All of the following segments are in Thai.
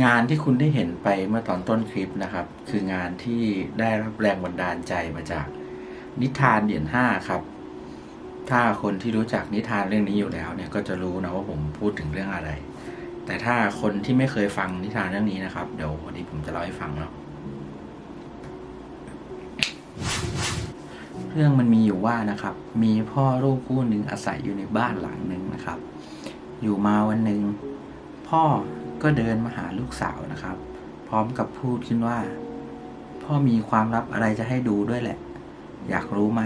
งานที่คุณได้เห็นไปเมื่อตอนต้นคลิปนะครับ คืองานที่ได้รับแรงบันดาลใจมาจากนิทานเหรียญห้าครับ ถ้าคนที่รู้จักนิทานเรื่องนี้อยู่แล้วเนี่ยก็จะรู้นะว่าผมพูดถึงเรื่องอะไร แต่ถ้าคนที่ไม่เคยฟังนิทานเรื่องนี้นะครับ เดี๋ยววันนี้ผมจะเล่าให้ฟังเนาะเรื่องมันมีอยู่ว่านะครับ มีพ่อลูกคู่หนึ่งอาศัยอยู่ในบ้านหลังหนึ่งนะครับ อยู่มาวันหนึ่งพ่อ ก็เดินมาหาลูกสาวนะครับ พร้อมกับพูดขึ้นว่า พ่อมีความลับอะไรจะให้ดูด้วยแหละ อยากรู้ไหม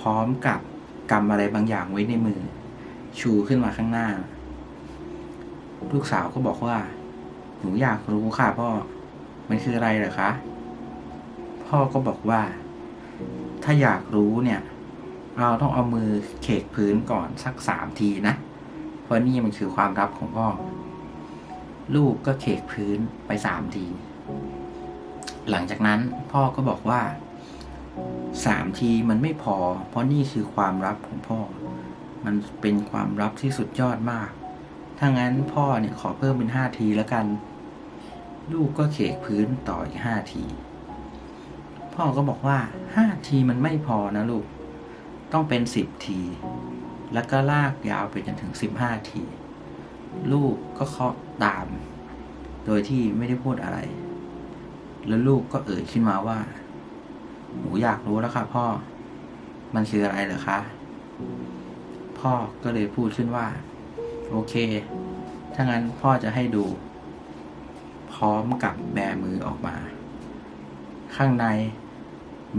พร้อมกับกำอะไรบางอย่างไว้ในมือ ชูขึ้นมาข้างหน้า ลูกสาวก็บอกว่า หนูอยากรู้ค่ะพ่อ มันคืออะไรเหรอคะ พ่อก็บอกว่า ถ้าอยากรู้เนี่ย เราต้องเอามือเขกพื้นก่อนสักสามทีนะ เพราะนี่มันคือความลับของพ่อ ลูกก็เขกพื้นไปสามที หลังจากนั้นพ่อก็บอกว่าสามทีมันไม่พอ เพราะนี่คือความลับของพ่อ มันเป็นความลับที่สุดยอดมาก ถ้างั้นพ่อเนี่ยขอเพิ่มเป็นห้าทีแล้วกัน ลูกก็เขกพื้นต่ออีกห้าที พ่อก็บอกว่าห้าทีมันไม่พอนะลูก ต้องเป็นสิบที แล้วก็ลากยาวไปจนถึงสิบห้าที ลูกก็เคาะตาม โดยที่ไม่ได้พูดอะไร แล้วลูกก็เอ่ยขึ้นมาว่า หนูอยากรู้แล้วค่ะ พ่อ มันคืออะไรเหรอคะ พ่อก็เลยพูดขึ้นว่า โอเค ถ้างั้นพ่อจะให้ดู พร้อมกับแบมือออกมา ข้างใน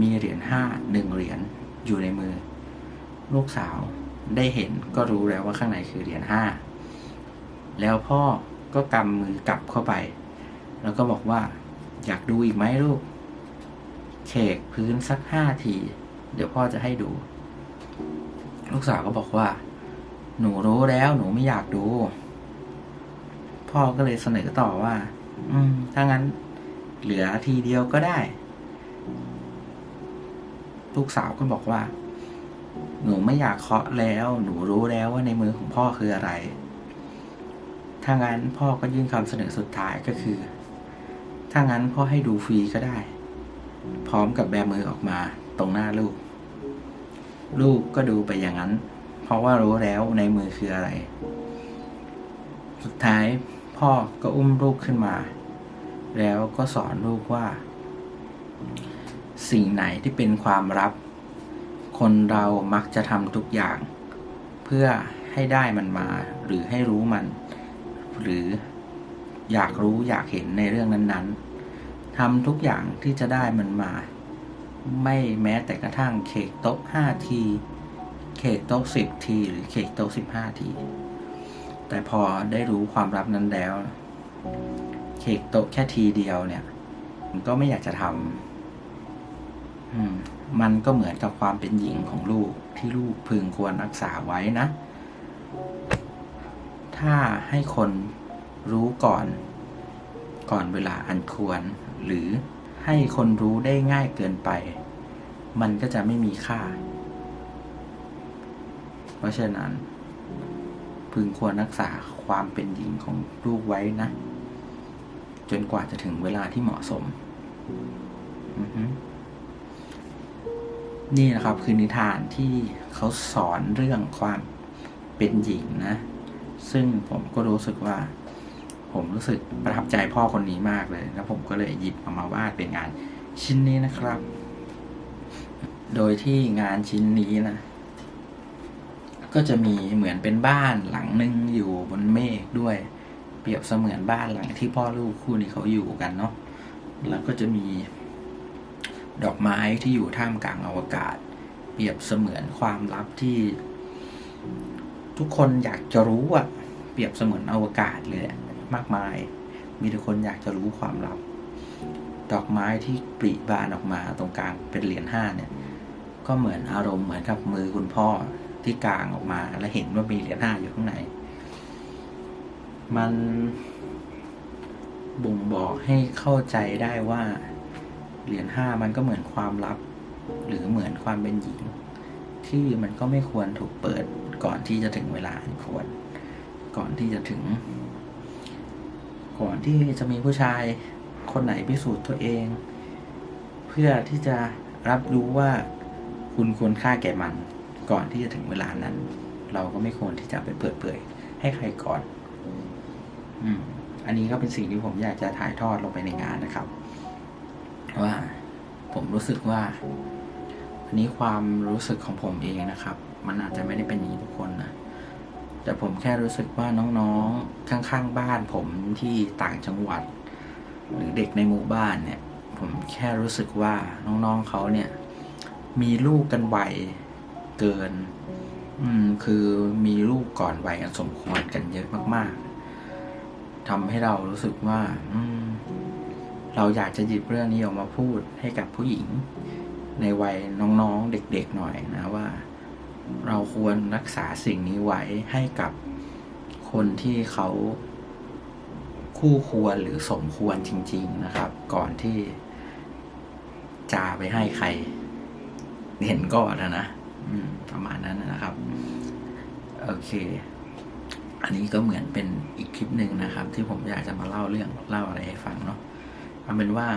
มีเหรียญห้าหนึ่งเหรียญอยู่ในมือ ลูกสาวได้เห็นก็รู้แล้วว่าข้างในคือเหรียญห้า แล้วพ่อก็กำมือกลับเข้าไป แล้วก็บอกว่า อยากดูอีกไหมลูกเขกพื้นสักห้าที เดี๋ยวพ่อจะให้ดู ลูกสาวก็บอกว่า หนูรู้แล้วหนูไม่อยากดู พ่อก็เลยเสนอต่อว่า อืม ถ้างั้น เหลือทีเดียวก็ได้ ลูกสาวก็บอกว่า หนูไม่อยากเคาะแล้ว หนูรู้แล้วว่าในมือของพ่อคืออะไร ถ้างั้นพ่อก็ยื่นคำเสนอสุดท้ายก็คือ ถ้างั้นพ่อให้ดูฟรีก็ได้ พร้อมกับแบมือออกมาตรงหน้าลูก ลูกก็ดูไปอย่างนั้น เพราะว่ารู้แล้วในมือคืออะไร สุดท้ายพ่อก็อุ้มลูกขึ้นมา แล้วก็สอนลูกว่า สิ่งไหนที่เป็นความลับ คนเรามักจะทำทุกอย่าง เพื่อให้ได้มันมาหรือให้รู้มัน หรืออยากรู้อยากเห็นในเรื่องนั้นๆทำทุกอย่างที่จะได้มันมา ไม่แม้แต่กระทั่งเขกโต๊ะห้าที เขกโต๊ะสิบที หรือเขกโต๊ะสิบห้าที แต่พอได้รู้ความลับนั้นแล้ว เขกโต๊ะแค่ทีเดียวเนี่ยมันก็ไม่อยากจะทำมันก็เหมือนกับความเป็นหญิงของลูกที่ลูกพึงควรรักษาไว้นะ ถ้าให้คนรู้ก่อน ก่อนเวลาอันควร หรือให้คนรู้ได้ง่ายเกินไป มันก็จะไม่มีค่า เพราะฉะนั้น พึงควรรักษาความเป็นหญิงของลูกไว้นะ จนกว่าจะถึงเวลาที่เหมาะสม นี่นะครับคือนิทานที่เขาสอนเรื่องความเป็นหญิงนะ ซึ่งผมก็รู้สึกว่า ผมรู้สึกประทับใจพ่อคนนี้มากเลย แล้วผมก็เลยหยิบเอามาวาดเป็นงานชิ้นนี้นะครับ โดยที่งานชิ้นนี้นะ ก็จะมีเหมือนเป็นบ้านหลังหนึ่งอยู่บนเมฆด้วย เปรียบเสมือนบ้านหลังที่พ่อลูกคู่นี้เขาอยู่กันเนาะ แล้วก็จะมี ดอกไม้ที่อยู่ท่ามกลางอวกาศ เปรียบเสมือนความลับที่ทุกคนอยากจะรู้อะ เปรียบเสมือนอวกาศเลยอะมากมาย มีทุกคนอยากจะรู้ความลับ ดอกไม้ที่ปริบานออกมาตรงกลางเป็นเหรียญห้าเนี่ย ก็เหมือนอารมณ์เหมือนกับมือคุณพ่อที่กลางออกมา และเห็นว่ามีเหรียญห้าอยู่ข้างใน มันบ่งบอกให้เข้าใจได้ว่าเหรียญห้ามันก็เหมือนความลับ หรือเหมือนความเป็นหญิง ที่มันก็ไม่ควรถูกเปิดก่อนที่จะถึงเวลาอันควร ก่อนที่จะถึง ก่อนที่จะมีผู้ชายคนไหนพิสูจน์ตัวเอง เพื่อที่จะรับรู้ว่าคุณควรค่าแก่มัน ก่อนที่จะถึงเวลานั้น เราก็ไม่ควรที่จะไปเปิดเผยให้ใครก่อน อืม อันนี้ก็เป็นสิ่งที่ผมอยากจะถ่ายทอดลงไปในงานนะครับ ว่าผมรู้สึกว่าอันนี้ความรู้สึกของผมเองนะครับ มันอาจจะไม่ได้เป็นอย่างนี้ทุกคนนะ แต่ผมแค่รู้สึกว่าน้องๆ ข้างๆ บ้านผมที่ต่างจังหวัด หรือเด็กในหมู่บ้านเนี่ย ผมแค่รู้สึกว่าน้องๆเขาเนี่ย มีลูกกันไวเกิน อืม คือมีลูกก่อนวัยอันสมควรกันเยอะมากๆทำให้เรารู้สึกว่า อืม เราอยากจะหยิบเรื่องนี้ออกมาพูดให้กับผู้หญิง ในวัยน้องๆเด็กๆหน่อยนะว่า เราควรรักษาสิ่งนี้ไว้ให้กับคนที่เขาคู่ควรหรือสมควรจริง ๆนะครับ ก่อนที่จะไปให้ใคร เห็นก่อนนะนะประมาณนั้นนะครับ โอเค อันนี้ก็เหมือนเป็นอีกคลิปหนึ่งนะครับ ที่ผมอยากจะมาเล่าเรื่องเล่าอะไรให้ฟังเนาะเอาเป็นว่า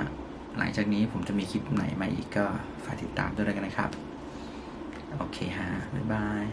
หลังจากนี้ผมจะมีคลิปไหนมาอีกก็ฝากติดตามด้วยกันนะครับ โอเคฮะบ๊ายบาย